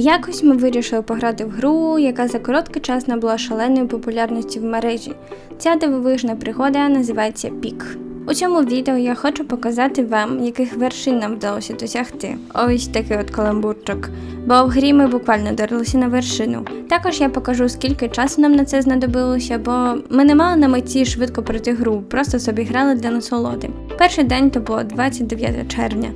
Якось ми вирішили пограти в гру, яка за короткий час набула шаленої популярності в мережі. Ця дивовижна пригода називається Пік. У цьому відео я хочу показати вам, яких вершин нам вдалося досягти. Ось такий от каламбурчик. Бо в грі ми буквально дорилися на вершину. Також я покажу, скільки часу нам на це знадобилося, бо ми не мали на меті швидко пройти гру, просто собі грали для насолоди. Перший день то було 29 червня.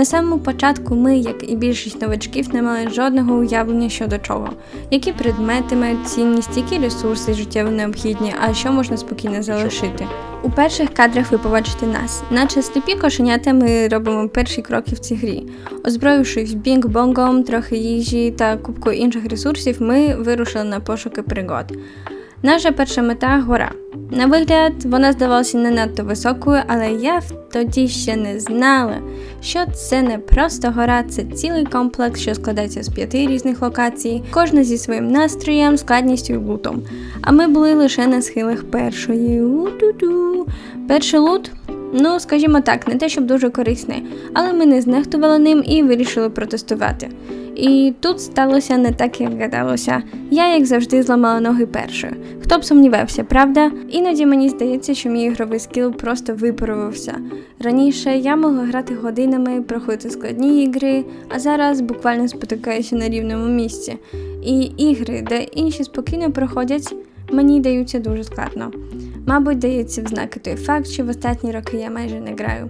На самому початку ми, як і більшість новачків, не мали жодного уявлення щодо чого, які предмети мають цінність, які ресурси життєво необхідні, а що можна спокійно залишити. У перших кадрах ви побачите нас, наче сліпі кошенята, ми робимо перші кроки в цій грі. Озброївшись бінг-бонгом, трохи їжі та кубкою інших ресурсів, ми вирушили на пошуки пригод. Наша перша мета гора. На вигляд, вона здавалася не надто високою, але я тоді ще не знала, що це не просто гора, це цілий комплекс, що складається з п'яти різних локацій, кожна зі своїм настроєм, складністю і лутом. А ми були лише на схилах першої. У-ду-ду. Перший лут. Ну, скажімо так, не те, щоб дуже корисний, але ми не знехтували ним і вирішили протестувати. І тут сталося не так, як гадалося. Я, як завжди, зламала ноги першою. Хто б сумнівався, правда? Іноді мені здається, що мій ігровий скіл просто випарувався. Раніше я могла грати годинами, проходити складні ігри, а зараз буквально спотикаюся на рівному місці. І ігри, де інші спокійно проходять, мені даються дуже складно. Мабуть, дається в знаки той факт, що в останні роки я майже не граю.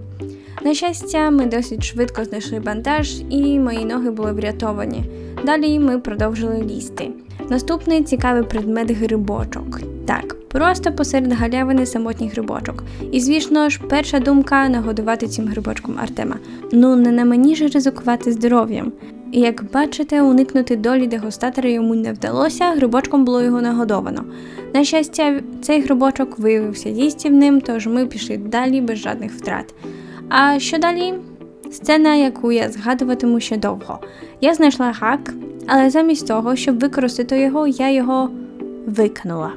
На щастя, ми досить швидко знайшли бандаж, і мої ноги були врятовані. Далі ми продовжили лізти. Наступний цікавий предмет грибочок. Так, просто посеред галявини самотній грибочок. І звісно ж, перша думка нагодувати цим грибочком Артема. Ну не на мені ж ризикувати здоров'ям. І як бачите, уникнути долі дегустатора йому не вдалося, грибочком було його нагодовано. На щастя, цей грибочок виявився їстівним, тож ми пішли далі без жодних втрат. А що далі? Сцена, яку я згадуватиму ще довго. Я знайшла гак, але замість того, щоб використати його, я його викинула.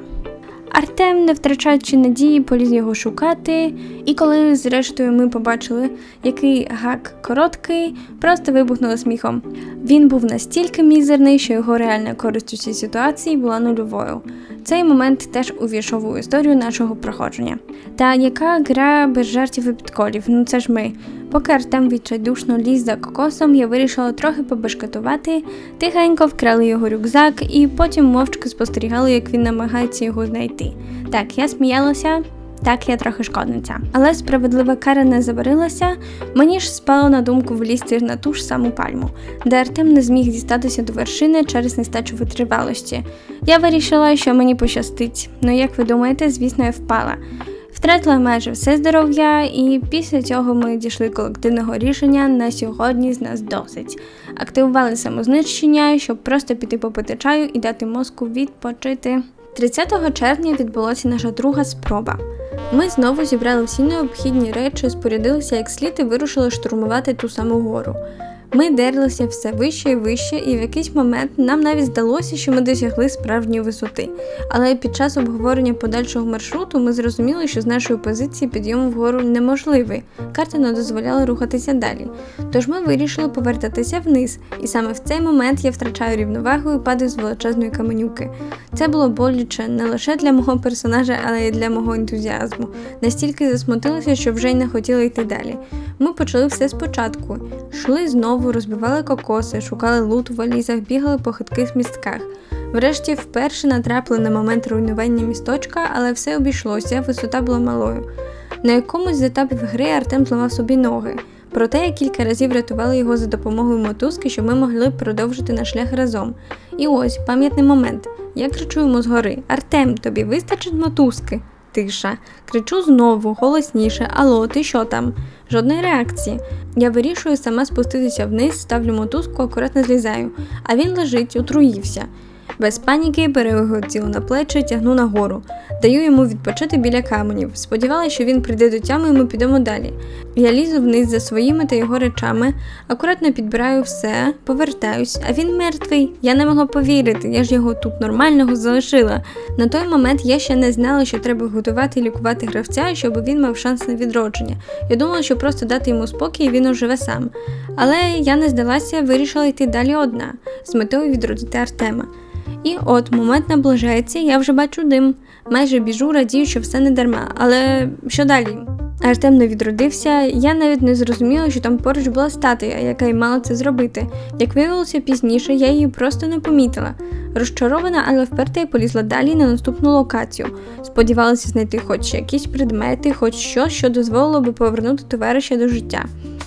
Артем, не втрачаючи надії, поліз його шукати, і коли, зрештою, ми побачили, який гак короткий, просто вибухнули сміхом. Він був настільки мізерний, що його реальна користь у цій ситуації була нульовою. Цей момент теж увійшов у історію нашого проходження. Та яка гра без жартів і підколів? Ну це ж ми. Поки Артем відчайдушно ліз за кокосом, я вирішила трохи побешкетувати, тихенько вкрали його рюкзак і потім мовчки спостерігали, як він намагається його знайти. Так, я сміялася. Так, я трохи шкодниця. Але справедлива кара не заварилася, мені ж спало на думку влізти на ту ж саму пальму, де Артем не зміг дістатися до вершини через нестачу витривалості. Я вирішила, що мені пощастить. Ну як ви думаєте, звісно, я впала. Втратила майже все здоров'я, і після цього ми дійшли колективного рішення на сьогодні з нас досить. Активували самознищення, щоб просто піти попити чаю і дати мозку відпочити. 30 червня відбулася наша друга спроба. Ми знову зібрали всі необхідні речі, спорядилися як слід і вирушили штурмувати ту саму гору. Ми дерлися все вище і вище, і в якийсь момент нам навіть здалося, що ми досягли справжньої висоти. Але під час обговорення подальшого маршруту ми зрозуміли, що з нашої позиції підйом вгору неможливий. Карта не дозволяла рухатися далі. Тож ми вирішили повертатися вниз, і саме в цей момент я втрачаю рівновагу і падаю з величезної каменюки. Це було боляче не лише для мого персонажа, але й для мого ентузіазму. Настільки засмутилася, що вже й не хотіла йти далі. Ми почали все спочатку, йшли знову, розбивали кокоси, шукали лут у валізах, бігали по хитких містках. Врешті вперше натрапили на момент руйнування місточка, але все обійшлося, висота була малою. На якомусь з етапів гри Артем зламав собі ноги. Проте я кілька разів рятувала його за допомогою мотузки, щоб ми могли продовжити наш шлях разом. І ось пам'ятний момент. Я кричу йому згори: Артем, тобі вистачить мотузки? Тиша. Кричу знову, голосніше, Алло, ти що там? Жодної реакції. Я вирішую сама спуститися вниз, ставлю мотузку, акуратно злізаю, а він лежить, отруївся. Без паніки беру його тіло на плечі, тягну нагору, даю йому відпочити біля каменів. Сподівалася, що він прийде до тями і ми підемо далі. Я лізу вниз за своїми та його речами, акуратно підбираю все, повертаюсь, а він мертвий. Я не могла повірити, я ж його тут нормального залишила. На той момент я ще не знала, що треба готувати і лікувати гравця, щоб він мав шанс на відродження. Я думала, що просто дати йому спокій і він оживе сам. Але я не здалася, вирішила йти далі одна з метою відродити Артема. І от момент наближається, я вже бачу дим. Майже біжу, радію, що все не дарма. Але що далі? Артем не відродився, я навіть не зрозуміла, що там поруч була статуя, яка й мала це зробити. Як виявилося пізніше, я її просто не помітила. Розчарована, але вперта я полізла далі на наступну локацію. Сподівалася знайти хоч якісь предмети, хоч щось, що дозволило би повернути товариша до життя.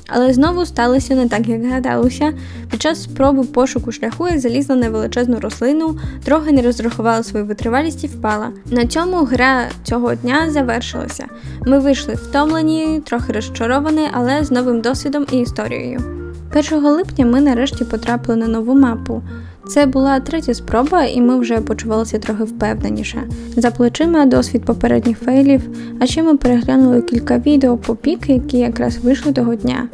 Але знову сталося не так, як гадалося. Під час спроби пошуку шляху я залізла на величезну рослину, трохи не розрахувала свою витривалість і впала. На цьому гра цього дня завершилася. Ми вийшли втомлені, трохи розчаровані, але з новим досвідом і історією. 1 липня ми нарешті потрапили на нову мапу. Це була третя спроба, і ми вже почувалися трохи впевненіше. За плечима досвід попередніх фейлів, а ще ми переглянули кілька відео по пік, які якраз вийшли того дня.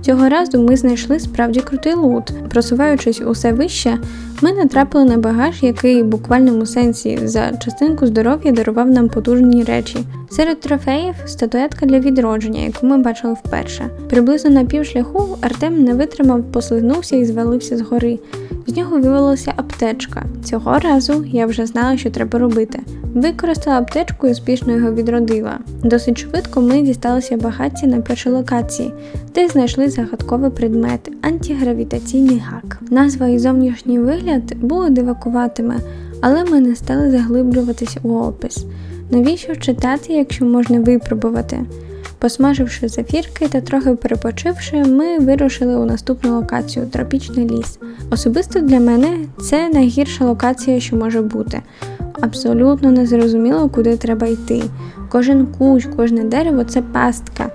Цього разу ми знайшли справді крутий лут. Просуваючись усе вище, ми натрапили на багаж, який в буквальному сенсі за частинку здоров'я дарував нам потужні речі. Серед трофеїв статуетка для відродження, яку ми бачили вперше. Приблизно на півшляху Артем не витримав, послизнувся і звалився з гори. З нього вивелася аптечка. Цього разу я вже знала, що треба робити. Використала аптечку і успішно його відродила. Досить швидко ми дісталися багаття на першій локації, де знайшли загадковий предмет антигравітаційний гак. Назва і зовнішній вигляд були дивакуватими, але ми не стали заглиблюватись у опис. Навіщо читати, якщо можна випробувати? Посмаживши зафірки та трохи перепочивши, ми вирушили у наступну локацію тропічний ліс. Особисто для мене це найгірша локація, що може бути. Абсолютно не зрозуміло, куди треба йти. Кожен кущ, кожне дерево це пастка.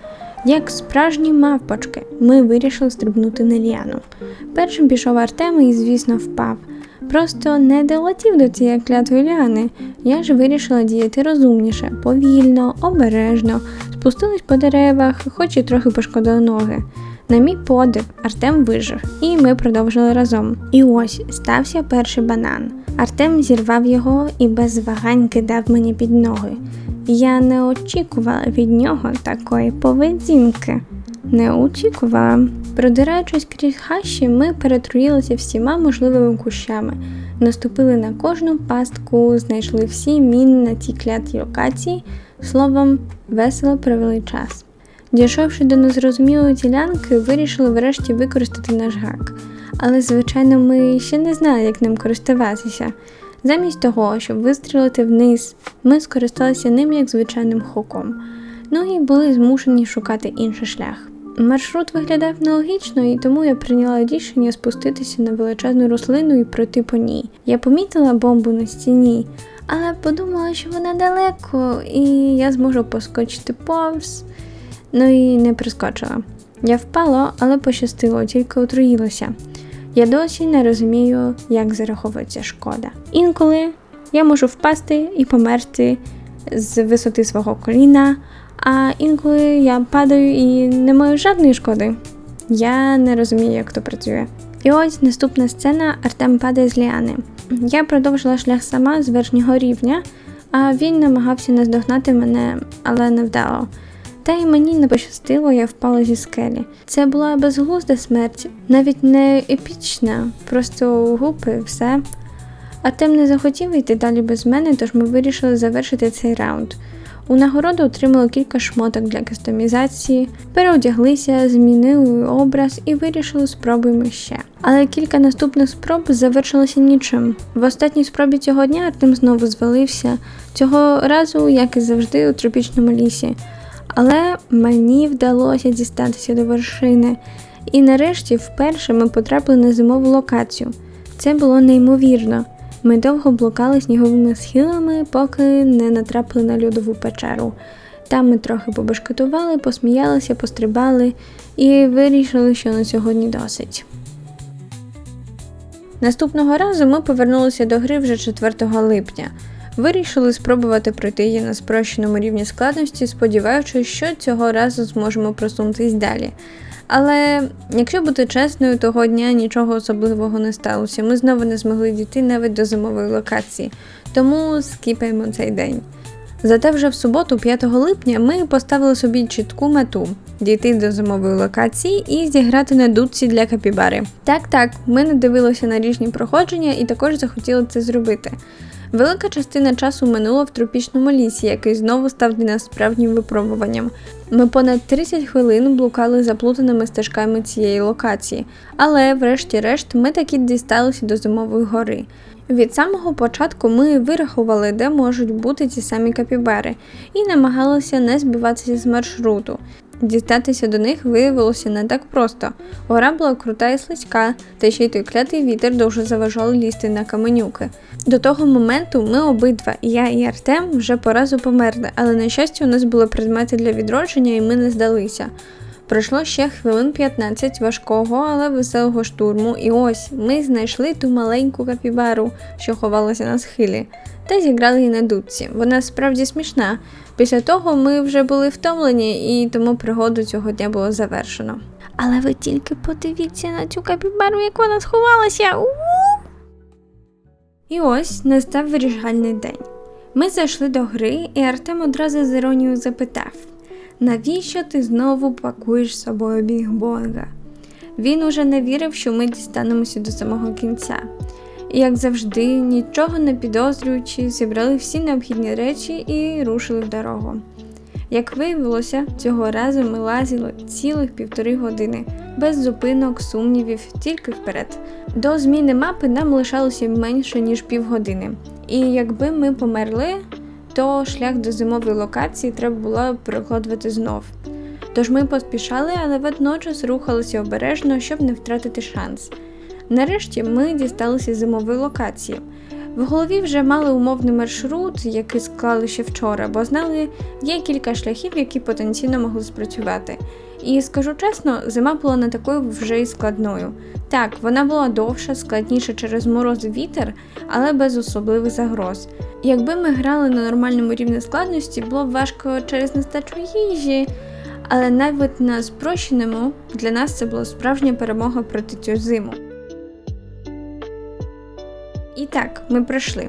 Як справжні мавпочки, ми вирішили стрибнути на ліану. Першим пішов Артем і, звісно, впав. Просто не долетів до цієї клятої ліани. Я ж вирішила діяти розумніше, повільно, обережно, спустилась по деревах, хоч і трохи пошкодила ноги. На мій подив, Артем вижив, і ми продовжили разом. І ось стався перший банан. Артем зірвав його і без вагань кидав мені під ноги. Я не очікувала від нього такої поведінки. Не очікувала. Продираючись крізь хащі, ми перетруїлися всіма можливими кущами, наступили на кожну пастку, знайшли всі міни на тій клятій локації, словом, весело провели час. Дійшовши до незрозумілої ділянки, вирішили врешті використати наш гак. Але, звичайно, ми ще не знали, як ним користуватися. Замість того, щоб вистрілити вниз, ми скористалися ним як звичайним хоком. Ну і були змушені шукати інший шлях. Маршрут виглядав нелогічно, і тому я прийняла рішення спуститися на величезну рослину і пройти по ній. Я помітила бомбу на стіні, але подумала, що вона далеко, і я зможу поскочити повз. Ну і не прискочила. Я впала, але пощастило, тільки отруїлася. Я досі не розумію, як зараховується шкода. Інколи я можу впасти і померти з висоти свого коліна, а інколи я падаю і не маю жодної шкоди. Я не розумію, як то працює. І ось наступна сцена Артем падає з ліани. Я продовжила шлях сама з верхнього рівня, а він намагався наздогнати мене, але не вдало. Та й мені не пощастило, я впала зі скелі. Це була безглузда смерть, навіть не епічна, просто гупи все. Артем не захотів йти далі без мене, тож ми вирішили завершити цей раунд. У нагороду отримали кілька шмоток для кастомізації, переодяглися, змінили образ і вирішили спробуємо ще. Але кілька наступних спроб завершилися нічим. В останній спробі цього дня Артем знову звалився, цього разу, як і завжди, у тропічному лісі. Але мені вдалося дістатися до вершини, і нарешті вперше ми потрапили на зимову локацію. Це було неймовірно. Ми довго блукали сніговими схилами, поки не натрапили на льодову печеру. Там ми трохи побешкетували, посміялися, пострибали і вирішили, що на сьогодні досить. Наступного разу ми повернулися до гри вже 4 липня. Вирішили спробувати пройти її на спрощеному рівні складності, сподіваючись, що цього разу зможемо просунутись далі. Але якщо бути чесною, того дня нічого особливого не сталося. Ми знову не змогли дійти навіть до зимової локації, тому скіпаємо цей день. Зате вже в суботу, 5 липня, ми поставили собі чітку мету дійти до зимової локації і зіграти на дудці для капібари. Так, так, ми не дивилися на ріжні проходження і також захотіли це зробити. Велика частина часу минула в тропічному лісі, який знову став для нас справжнім випробуванням. Ми понад 30 хвилин блукали заплутаними стежками цієї локації, але, врешті-решт, ми таки дісталися до зимової гори. Від самого початку ми вирахували, де можуть бути ці самі капібари, і намагалися не збиватися з маршруту. Дістатися до них виявилося не так просто. Гора була крута і слизька, та ще й той клятий вітер дуже заважав лізти на каменюки. До того моменту ми обидва, я і Артем, вже по разу померли, але на щастя, у нас були предмети для відродження, і ми не здалися. Пройшло ще хвилин 15 важкого, але веселого штурму, і ось ми знайшли ту маленьку капібару, що ховалася на схилі, та зіграли її на дудці. Вона справді смішна. Після того ми вже були втомлені, і тому пригоду цього дня було завершено. Але ви тільки подивіться на цю капібару, як вона сховалася. І ось настав вирішальний день. Ми зайшли до гри, і Артем одразу з іронією запитав: навіщо ти знову пакуєш з собою бігбонга? Він уже не вірив, що ми дістанемося до самого кінця. І, як завжди, нічого не підозрюючи, зібрали всі необхідні речі і рушили в дорогу. Як виявилося, цього разу ми лазили цілих півтори години, без зупинок, сумнівів, тільки вперед. До зміни мапи нам лишалося менше ніж півгодини. І якби ми померли, то шлях до зимової локації треба було перекладувати знов. Тож ми поспішали, але водночас рухалися обережно, щоб не втратити шанс. Нарешті ми дісталися зимової локації. В голові вже мали умовний маршрут, який склали ще вчора, бо знали, є кілька шляхів, які потенційно могли спрацювати. І скажу чесно, зима була не такою вже й складною. Так, вона була довша, складніша через мороз і вітер, але без особливих загроз. Якби ми грали на нормальному рівні складності, було б важко через нестачу їжі, але навіть на спрощеному для нас це була справжня перемога проти цю зиму. І так, ми пройшли.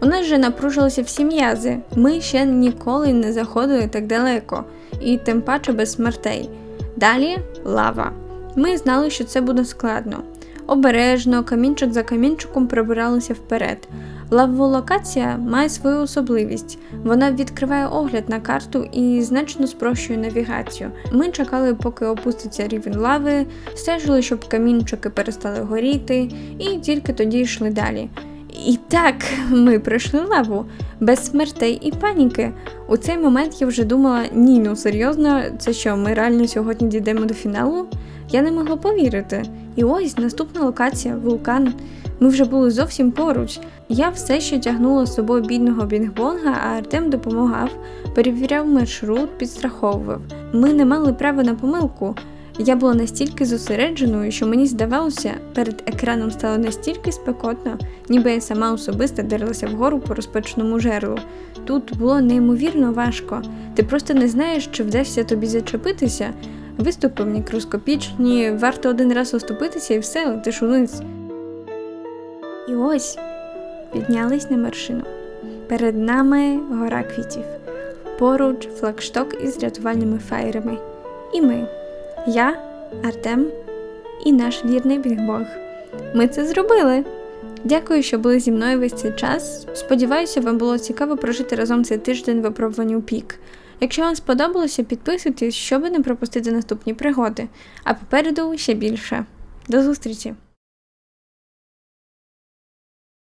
У нас вже напружилися всі м'язи. Ми ще ніколи не заходили так далеко, і тим паче без смертей. Далі лава. Ми знали, що це буде складно. Обережно, камінчик за камінчиком пробиралися вперед. Лаволокація має свою особливість. Вона відкриває огляд на карту і значно спрощує навігацію. Ми чекали, поки опуститься рівень лави, стежили, щоб камінчики перестали горіти, і тільки тоді йшли далі. І так, ми пройшли лаву без смертей і паніки. У цей момент я вже думала: ні, ну серйозно, це що, ми реально сьогодні дійдемо до фіналу? Я не могла повірити. І ось наступна локація вулкан. Ми вже були зовсім поруч. Я все ще тягнула з собою бідного бінгбонга, а Артем допомагав, перевіряв маршрут, підстраховував. Ми не мали права на помилку. Я була настільки зосередженою, що мені здавалося, перед екраном стало настільки спекотно, ніби я сама особисто дерлася вгору по розпеченому жерлу. Тут було неймовірно важко. Ти просто не знаєш, чи вдасться тобі зачепитися. Виступи мікроскопічні, варто один раз оступитися і все, летиш униз. І ось піднялись на вершину. Перед нами гора квітів, поруч флагшток із рятувальними фаєрами. І ми, я, Артем і наш вірний бігбог. Ми це зробили. Дякую, що були зі мною весь цей час. Сподіваюся, вам було цікаво прожити разом цей тиждень випробувань у пік. Якщо вам сподобалося, підписуйтесь, щоб не пропустити наступні пригоди, а попереду ще більше. До зустрічі!